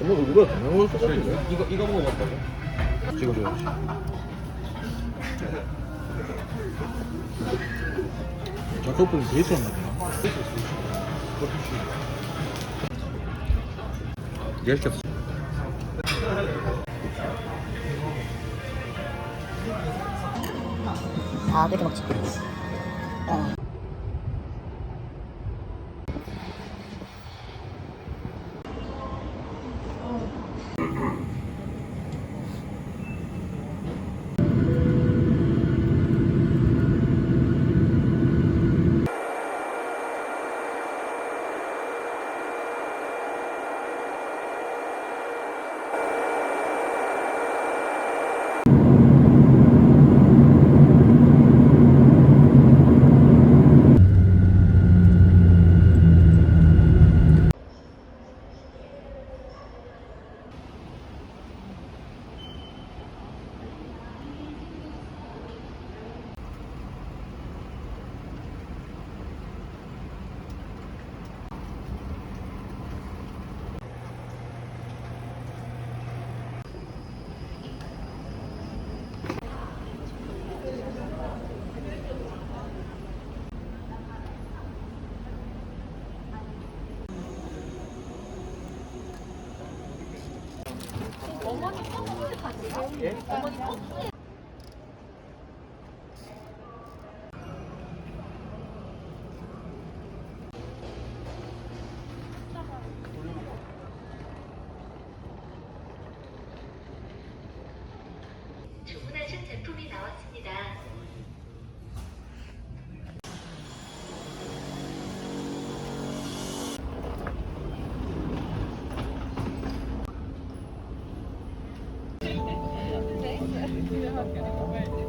엄마 누구야? 당연한 것 같은데? 이거 이거 먹어봤다고? 찍어줘야지. 자, 커플은 데이트 한 거야. 얘 시켰어. 아 그렇게 먹지 어. 주문하신 제품이 나왔습니다. 七月二十给你准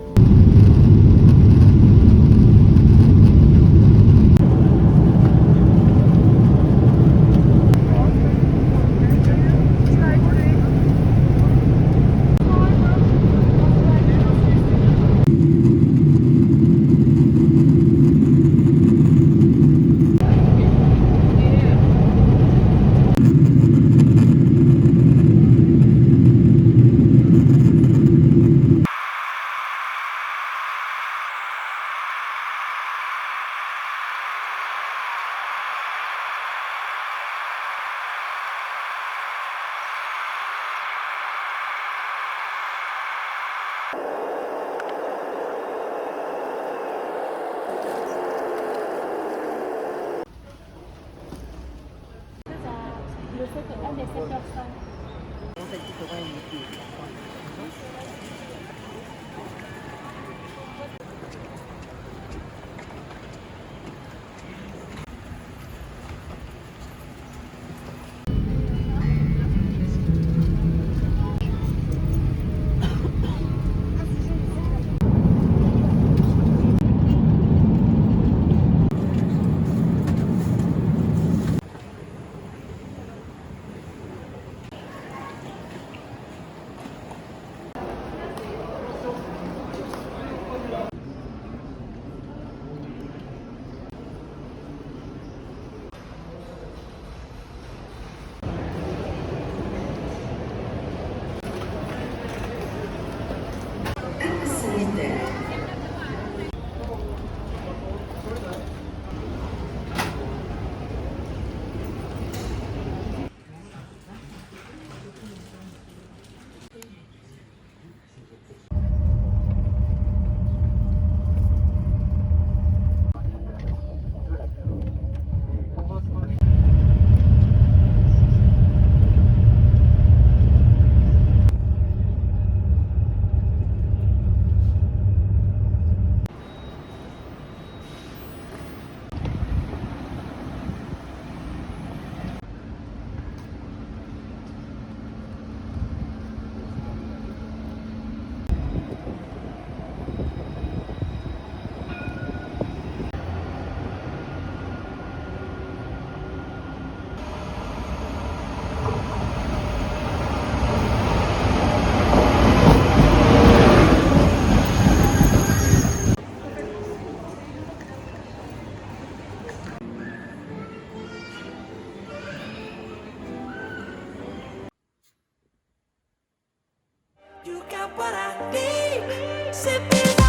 cette, un personnes. para ti. Se pierde.